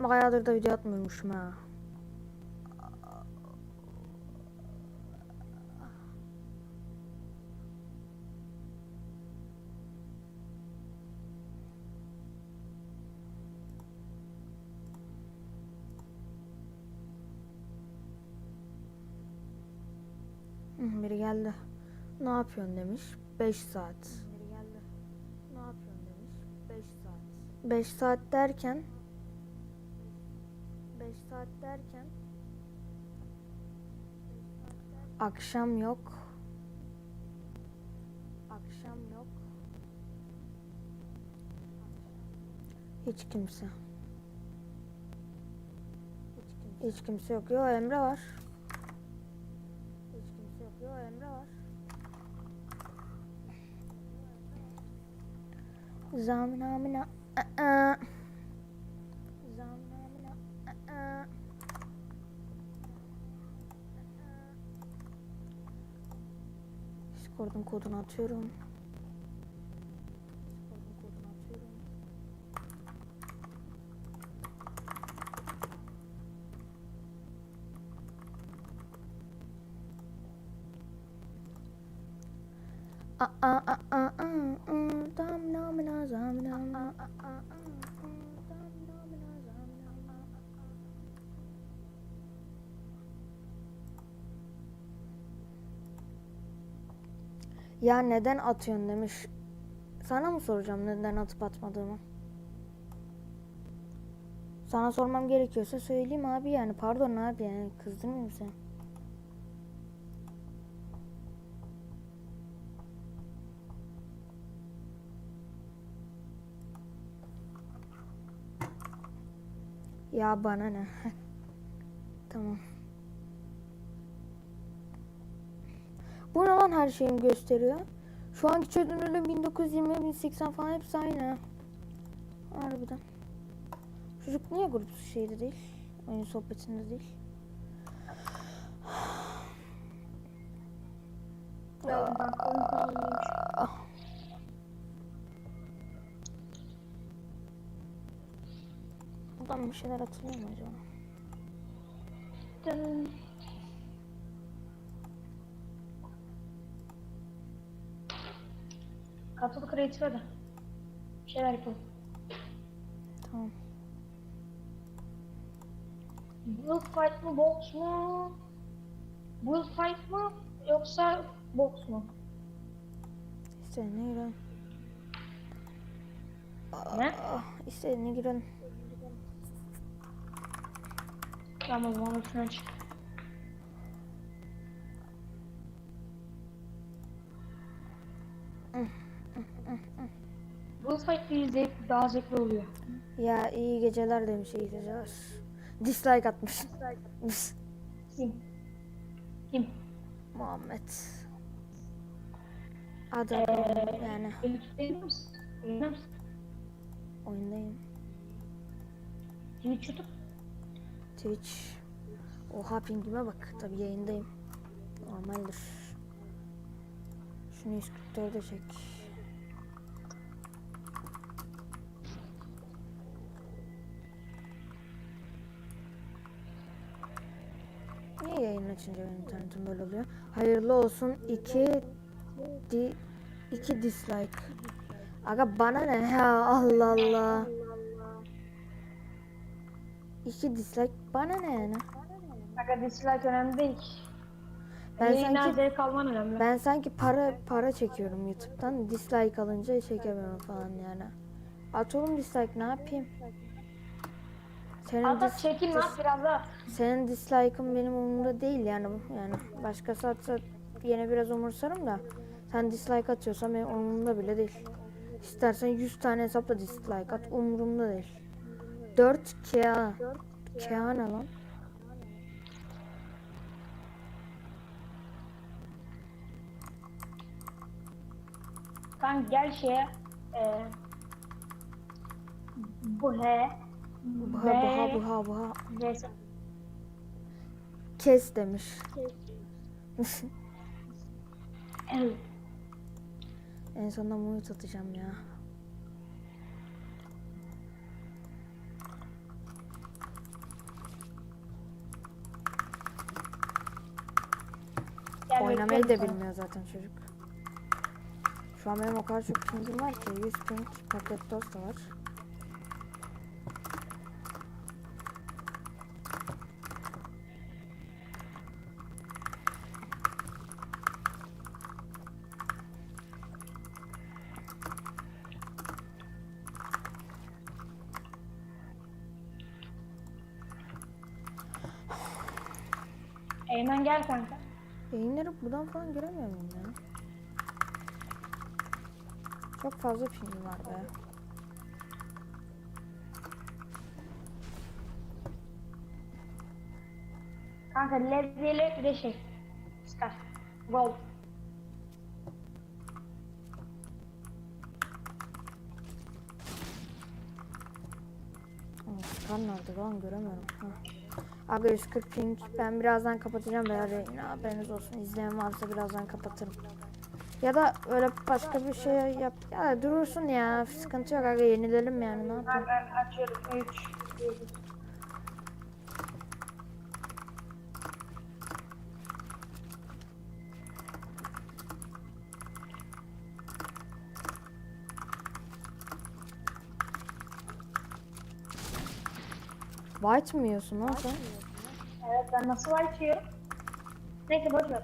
Bayağıdır da video atmıyormuşum ha. Biri geldi. Ne yapıyorsun demiş. 5 saat. Biri geldi. Ne yapıyorsun demiş. 5 saat. 5 saat derken 5 saat derken akşam yok. Akşam yok. Hiç kimse. Hiç kimse yok. Yo Emre var. Zamina amina. ı-ı. Zamina amina. ı-ı. Discord'un kodunu atıyorum. Discord'un kodunu atıyorum. Ah ah ah ah ah ah ah ah ah ah ah ah ah ah Ya neden atıyorsun demiş. Sana mı soracağım neden atıp atmadığımı? Sana sormam gerekiyorsa söyleyeyim abi yani. Pardon abi yani kızdırmayayım seni. Ya bana ne? tamam. Bu ne lan her şeyimi gösteriyor? Şu anki çözünürlüğüm 1920, 1080 falan hepsi aynı. Harbiden. Çocuk niye grup şeyde değil? Oyun sohbetinde değil. Geldim ben bir şeyler atılıyor mu acaba? Dın. Katıl kreatif hadi. Bir şeyler yapalım. Tamam. Bullfight mı box mu? Bullfight mı yoksa box mu? İstediğine girelim. Ne? İstediğine girelim. Tamam o zaman şuna çık. Bullfight bir zevk, daha zevkli oluyor. Ya iyi geceler demiş iyi geceler. Dislike atmış. Kim? Kim? Muhammed. Adı Ee, yani oyundayım. Twitch YouTube. Twitch. Oha pingime bak. Tabi yayındayım. Normaldir. Şunu 144'e çek. Niye yayın açınca benim internetim böyle oluyor? Hayırlı olsun. 2 di 2 dislike. Aga bana ne ya Allah Allah. 2 dislike bana ne yani? Aga dislike önemli değil. Ben Yayından sanki zevk alman önemli. ben sanki para para çekiyorum YouTube'dan. Dislike alınca çekemiyorum falan yani. At oğlum dislike ne yapayım? Senin Hatta dis- çekin lan biraz daha. senin dislike'ın benim umurumda değil yani yani başkası atsa yine biraz umursarım da sen dislike atıyorsan benim umurumda bile değil. İstersen 100 tane hesapla dislike at umurumda değil. 4 KA. KA ne lan? Sen gel şeye. E, bu he. Buha buha buha buha. Neyse. Kes demiş. En sonunda mute atacağım ya. Da bekliyorum bilmiyor zaten çocuk. Şu an benim o kadar çok pingim var ki 100 ping paket dost da var. Eymen gel kanka. Yayınları buradan falan göremiyor muyum ya? Çok fazla pingim var be. Kanka levyeli bir de şey. Scar. Gold. Skan nerede lan göremiyorum. Ha. Aga 140 ping. Ben birazdan kapatacağım veya yayını haberiniz olsun. İzleyen varsa birazdan kapatırım. Ya da öyle başka bir şey yap. Ya durursun ya. Sıkıntı yok aga yenilelim yani ne yapalım. Ben açıyorum. 3. White mi yiyorsun lan sen? Evet ben nasıl açıyorum? Neyse boş ver.